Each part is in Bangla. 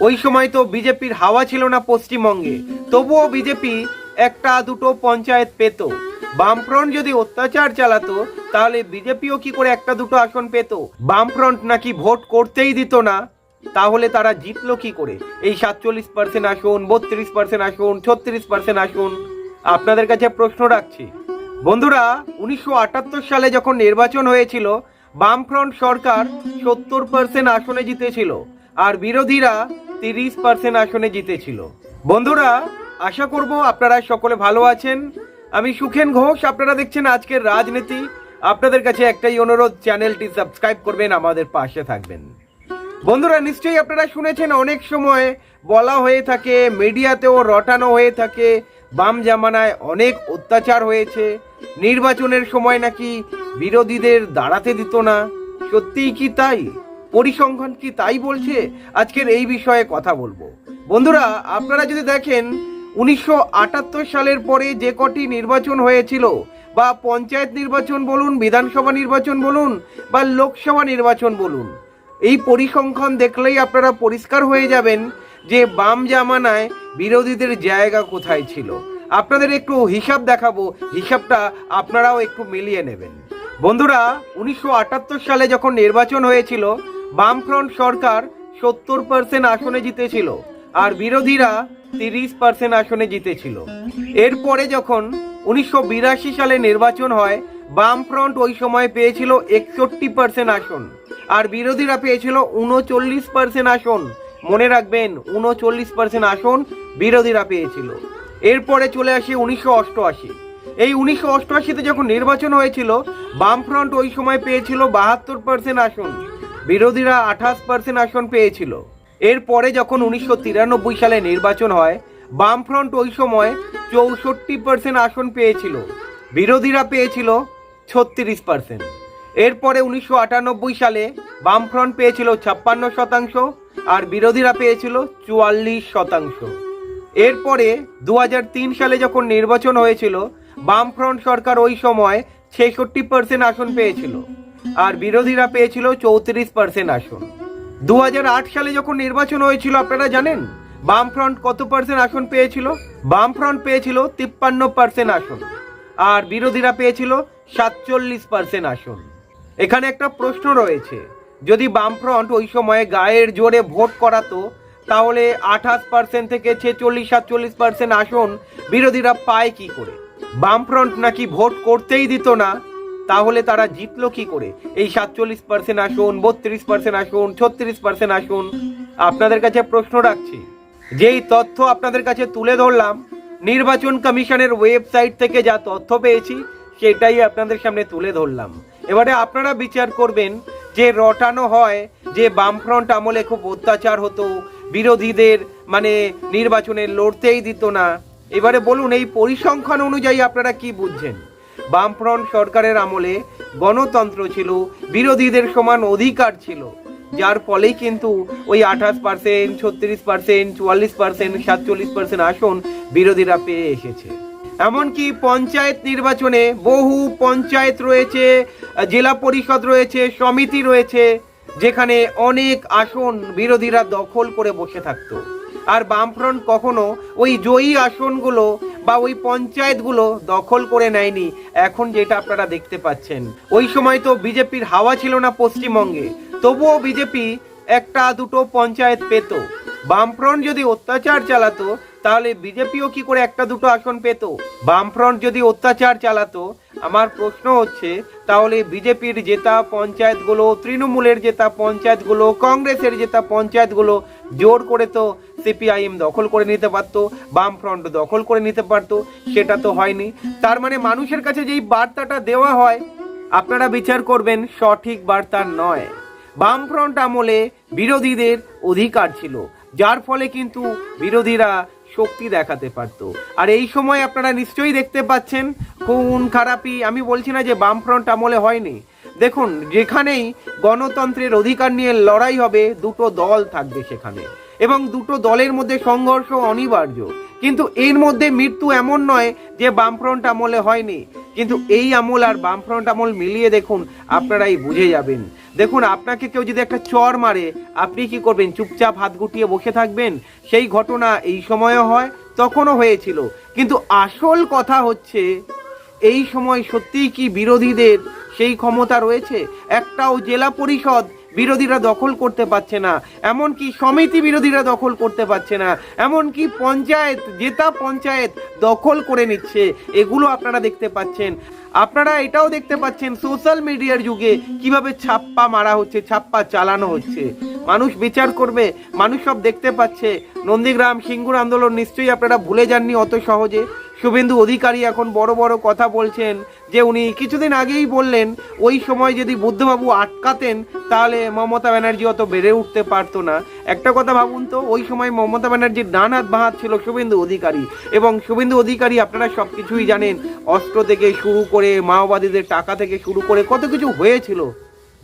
ওই সময় তো বিজেপির হাওয়া ছিল না পশ্চিমবঙ্গে। তবুও বিজেপি একটা দুটো পঞ্চায়েত পেত। বামফ্রন্ট যদি অত্যাচার চালাতো, তাহলে বিজেপিও কি করে একটা দুটো আসন পেত? বামফ্রন্ট নাকি ভোট করতেই দিত না? তাহলে তারা জিতলো কি করে? এই সাতচল্লিশ পার্সেন্ট আসন, বত্রিশ পার্সেন্ট আসন, ছত্রিশ পার্সেন্ট আসন, আপনাদের কাছে প্রশ্ন রাখছি। বন্ধুরা, উনিশশো আটাত্তর সালে যখন নির্বাচন হয়েছিল, বামফ্রন্ট সরকার সত্তর পার্সেন্ট আসনে জিতেছিল। আর বিরোধীরা তিরিশ পার্সেন্ট আসনে জিতেছিল। বন্ধুরা, আশা করব আপনারা সকলে ভালো আছেন। আমি সুখেন ঘোষ, আপনারা দেখছেন আজকের রাজনীতি। আপনাদের কাছে একটাই অনুরোধ, চ্যানেলটি সাবস্ক্রাইব করবেন, আমাদের পাশে থাকবেন। বন্ধুরা, নিশ্চয়ই আপনারা শুনেছেন, অনেক সময় বলা হয়ে থাকে, মিডিয়াতেও রটানো হয়ে থাকে, বাম জামানায় অনেক অত্যাচার হয়েছে। নির্বাচনের সময় নাকি বিরোধীদের দাঁড়াতে দিত না। সত্যিই কি তাই? পরিসংখ্যান কি তাই বলছে? আজকের এই বিষয়ে কথা বলব। বন্ধুরা, আপনারা যদি দেখেন, উনিশশো আটাত্তর সালের পরে যে কটি নির্বাচন হয়েছিল, বা পঞ্চায়েত নির্বাচন বলুন, বিধানসভা নির্বাচন বলুন, বা লোকসভা নির্বাচন বলুন, এই পরিসংখ্যান দেখলেই আপনারা পরিষ্কার হয়ে যাবেন যে বাম জামানায় বিরোধীদের জায়গা কোথায় ছিল। আপনাদের একটু হিসাব দেখাবো, হিসাবটা আপনারাও একটু মিলিয়ে নেবেন। বন্ধুরা, উনিশশো আটাত্তর সালে যখন নির্বাচন হয়েছিল বামফ্রন্ট সরকার সত্তর পার্সেন্ট আসনে জিতেছিল আর বিরোধীরা তিরিশ পার্সেন্ট আসনে জিতেছিল। এরপরে যখন উনিশশো বিরাশি সালে নির্বাচন হয়, বামফ্রন্ট ওই সময় পেয়েছিল একষট্টি পার্সেন্ট আসন আর বিরোধীরা পেয়েছিল উনচল্লিশ পার্সেন্ট আসন। মনে রাখবেন, উনচল্লিশ পার্সেন্ট আসন বিরোধীরা পেয়েছিল। এরপরে চলে আসে উনিশশো অষ্টআশি। এই উনিশশো অষ্টআশিতে যখন নির্বাচন হয়েছিল, বামফ্রন্ট ওই সময় পেয়েছিল বাহাত্তর পার্সেন্ট আসন। বিরোধীরা আঠাশ পার্সেন্ট আসন পেয়েছিল। এরপরে যখন উনিশশো তিরানব্বই সালে নির্বাচন হয়, বামফ্রন্ট ওই সময় চৌষট্টি পার্সেন্ট আসন পেয়েছিল। বিরোধীরা পেয়েছিল ছত্রিশ পার্সেন্ট এরপরে উনিশশো আটানব্বই সালে বামফ্রন্ট পেয়েছিল ছাপ্পান্ন শতাংশ আর বিরোধীরা পেয়েছিল চুয়াল্লিশ শতাংশ। এরপরে দু হাজার তিন সালে যখন নির্বাচন হয়েছিল, বামফ্রন্ট সরকার ওই সময় ছেষট্টি পার্সেন্ট আসন পেয়েছিল। আর বিরোধীরা পেয়েছিল চৌত্রিশ পার্সেন্ট আসন। দু হাজার আট সালে যখন নির্বাচন হয়েছিল, আপনারা জানেন? বামফ্রন্ট কত পার্সেন্ট আসন পেয়েছিল? বামফ্রন্ট পেয়েছিল তিপ্পান্ন পার্সেন্ট আসন। আর বিরোধীরা পেয়েছিল সাতচল্লিশ পার্সেন্ট আসন। এখানে একটা প্রশ্ন রয়েছে। যদি বামফ্রন্ট ওই সময়ে গায়ের জোরে ভোট করাতো, তাহলে আঠাশ পার্সেন্ট থেকে ছেচল্লিশ, সাতচল্লিশ পার্সেন্ট আসন বিরোধীরা পায় কি করে? বামফ্রন্ট নাকি ভোট করতেই দিত না তাহলে তারা জিতলো কি করে? এই সাতচল্লিশ পার্সেন্ট আসন, বত্রিশ পার্সেন্ট আসন, ছত্রিশ পার্সেন্ট আসন। আপনাদের কাছে প্রশ্ন রাখছি, যেই তথ্য আপনাদের কাছে তুলে ধরলাম, নির্বাচন কমিশনের ওয়েবসাইট থেকে যা তথ্য পেয়েছি, সেটাই আপনাদের সামনে তুলে ধরলাম। এবারে আপনারা বিচার করবেন যে রটানো হয়, যে বামফ্রন্ট আমলে খুব অত্যাচার হতো, বিরোধীদের মানে নির্বাচনে লড়তেই দিত না। এবারে বলুন, এই পরিসংখ্যান অনুযায়ী আপনারা কি বুঝছেন? বামফ্রন্ট সরকারের আমলে গণতন্ত্র ছিল, বিরোধীদের সমান অধিকার ছিল। যার ফলেই কিন্তু ওই আঠাশ পার্সেন্ট ছত্রিশ পার্সেন্ট চুয়াল্লিশ পার্সেন্ট সাতচল্লিশ পার্সেন্ট আসন বিরোধীরা পেয়ে এসেছে। এমনকি পঞ্চায়েত নির্বাচনে বহু পঞ্চায়েত রয়েছে, জেলা পরিষদ রয়েছে, সমিতি রয়েছে, যেখানে অনেক আসন বিরোধীরা দখল করে বসে থাকতো। আর বামফ্রন্ট কখনো ওই জয়ী আসনগুলো বা ওই পঞ্চায়েতগুলো দখল করে নেয়নি, এখন যেটা আপনারা দেখতে পাচ্ছেন। ওই সময় তো বিজেপির হাওয়া ছিল না পশ্চিমবঙ্গে, তবুও বিজেপি একটা দুটো পঞ্চায়েত পেত। বামফ্রন্ট যদি অত্যাচার চালাতো, তাহলে বিজেপিও কি করে একটা দুটো আসন পেত? বামফ্রন্ট যদি অত্যাচার চালাতো, আমার প্রশ্ন হচ্ছে, তাহলে বিজেপির জেতা পঞ্চায়েতগুলো, তৃণমূলের জেতা পঞ্চায়েতগুলো, কংগ্রেসের জেতা পঞ্চায়েতগুলো, জোর করে তো সিপিআইএম দখল করে নিতে পারতো, বামফ্রন্ট দখল করে নিতে পারতো, সেটা তো হয়নি। তার মানে মানুষের কাছে যেই বার্তাটা দেওয়া হয়, আপনারা বিচার করবেন, সঠিক বার্তা নয়। বামফ্রন্ট আমলে বিরোধীদের অধিকার ছিল, যার ফলে কিন্তু বিরোধীরা শক্তি দেখাতে পারত। আর এই সময় আপনারা নিশ্চয়ই দেখতে পাচ্ছেন, খুন, খারাপি, আমি বলছি না যে বামফ্রন্ট আমলে হয়নি। দেখুন, যেখানেই গণতন্ত্রের অধিকার নিয়ে লড়াই হবে, দুটো দল থাকবে সেখানে। এবং দুটো দলের মধ্যে সংঘর্ষ অনিবার্য। কিন্তু এর মধ্যে মৃত্যু এমন নয় যে বামফ্রন্ট আমলে হয়নি। কিন্তু এই আমল আর বামফ্রন্ট আমল মিলিয়ে দেখুন, আপনারাই বুঝে যাবেন। দেখুন, আপনাকে কেউ যদি একটা চর মারে, আপনি কি করবেন? চুপচাপ হাত গুটিয়ে বসে থাকবেন? সেই ঘটনা এই সময়ও হয়, তখনও হয়েছিল। কিন্তু আসল কথা হচ্ছে, এই সময় সত্যিই কি বিরোধীদের সেই ক্ষমতা রয়েছে? একটাও জেলা পরিষদ বিরোধীরা দখল করতে পারছে না, এমনকি সমিতি বিরোধীরা দখল করতে পারছে না, এমনকি পঞ্চায়েত, জেতা পঞ্চায়েত দখল করে নিচ্ছে, এগুলো আপনারা দেখতে পাচ্ছেন। আপনারা এটাও দেখতে পাচ্ছেন সোশ্যাল মিডিয়ার যুগে কীভাবে ছাপ্পা মারা হচ্ছে, ছাপ্পা চালানো হচ্ছে। মানুষ বিচার করবে, মানুষ সব দেখতে পাচ্ছে। নন্দীগ্রাম সিঙ্গুর আন্দোলন নিশ্চয়ই আপনারা ভুলে যাননি অত সহজে। শুভেন্দু অধিকারী এখন বড় বড় কথা বলছেন যে উনি কিছুদিন আগেই বললেন, ওই সময় যদি বুদ্ধবাবু আটকাতেন, তাহলে মমতা ব্যানার্জি অত বেড়ে উঠতে পারতো না। একটা কথা ভাবুন তো, ওই সময় মমতা ব্যানার্জির ডান হাত বাঁহাত ছিল শুভেন্দু অধিকারী। এবং শুভেন্দু অধিকারী আপনারা সব কিছুই জানেন, অস্ত্র থেকে শুরু করে মাওবাদীদের টাকা থেকে শুরু করে কত কিছু হয়েছিল।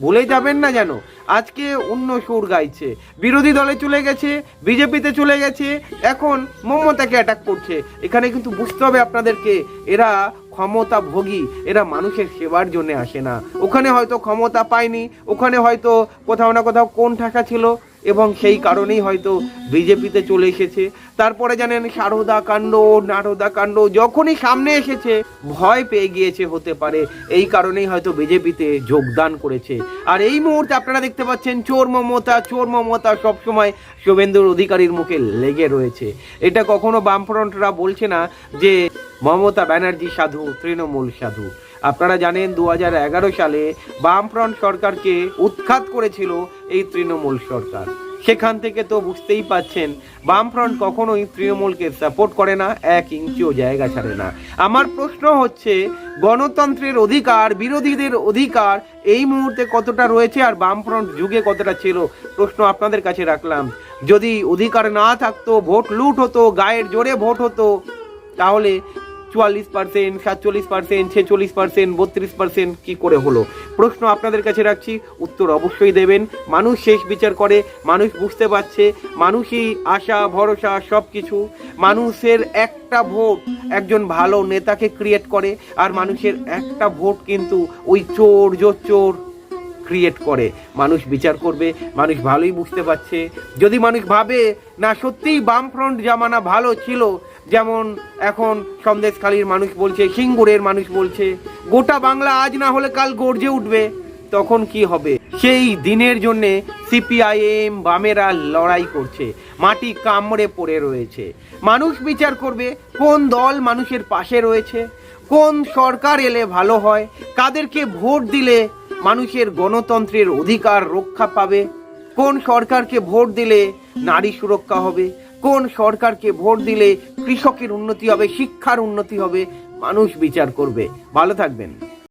ভুলে যাবেন না যেন। আজকে অন্য সুর গাইছে। বিরোধী দলে চলে গেছে, বিজেপিতে চলে গেছে, এখন মমতাকে অ্যাটাক করছে। এখানে কিন্তু বুঝতে হবে আপনাদেরকে, এরা ক্ষমতা ভোগী এরা মানুষের সেবার জন্য আসে না। ওখানে হয়তো ক্ষমতা পায়নি, ওখানে হয়তো কোথাও না কোথাও কোন ঠাকা ছিল। এবং সেই কারণেই হয়তো বিজেপিতে চলে এসেছে। তারপরে জানেন সারদা কাণ্ড, নারদা কাণ্ড, যখনই সামনে এসেছে, ভয় পেয়ে গিয়েছে হতে পারে। এই কারণেই হয়তো বিজেপিতে যোগদান করেছে। আর এই মুহূর্তে আপনারা দেখতে পাচ্ছেন, চোর মমতা চোর মমতা সবসময় শুভেন্দুর অধিকারীর মুখে লেগে রয়েছে। এটা কখনো বামফ্রন্টরা বলছে না যে মমতা ব্যানার্জি সাধু, তৃণমূল সাধু। আপনারা জানেন দু হাজার এগারো সালে বামফ্রন্ট সরকারকে উৎখাত করেছিল এই তৃণমূল সরকার। সেখান থেকে তো বুঝতেই পাচ্ছেন, বামফ্রন্ট কখনোই তৃণমূলকে সাপোর্ট করে না, এক ইঞ্চিও জায়গা ছাড়ে না। আমার প্রশ্ন হচ্ছে, গণতন্ত্রের অধিকার, বিরোধীদের অধিকার, এই মুহূর্তে কতটা রয়েছে আর বামফ্রন্ট যুগে কতটা ছিল? প্রশ্ন আপনাদের কাছে রাখলাম। যদি অধিকার না থাকতো, ভোট লুট হতো, গায়ের জোরে ভোট হতো, তাহলে চুয়াল্লিশ পার্সেন্ট সাতচল্লিশ পার্সেন্ট ছেচল্লিশ পার্সেন্ট বত্রিশ পার্সেন্ট কী করে হলো? প্রশ্ন আপনাদের কাছে রাখছি, উত্তর অবশ্যই দেবেন। মানুষ শেষ বিচার করে, মানুষ বুঝতে পারছে, মানুষই আশা, ভরসা সব কিছু মানুষের একটা ভোট একজন ভালো নেতাকে ক্রিয়েট করে, আর মানুষের একটা ভোট কিন্তু ওই চোর, জোর, চোর ক্রিয়েট করে। মানুষ বিচার করবে, মানুষ ভালোই বুঝতে পারছে। যদি মানুষ ভাবে, না সত্যিই বামফ্রন্ট জামানা ভালো ছিল যেমন এখন সন্দেশখালীর মানুষ বলছে, সিঙ্গুরের মানুষ বলছে, গোটা বাংলা আজ না হলে কাল গর্জে উঠবে। তখন কি হবে? সেই দিনের জন্যে সিপিআইএম বামেরা লড়াই করছে, মাটি কামড়ে পড়ে রয়েছে। মানুষ বিচার করবে কোন দল মানুষের পাশে রয়েছে, কোন সরকার এলে ভালো হয়, কাদেরকে ভোট দিলে মানুষের গণতন্ত্রের অধিকার রক্ষা পাবে, কোন সরকারকে ভোট দিলে নারী সুরক্ষা হবে কোন সরকারকে ভোট দিলে কৃষকের উন্নতি হবে, শিক্ষার উন্নতি হবে, মানুষ বিচার করবে। ভালো থাকবেন।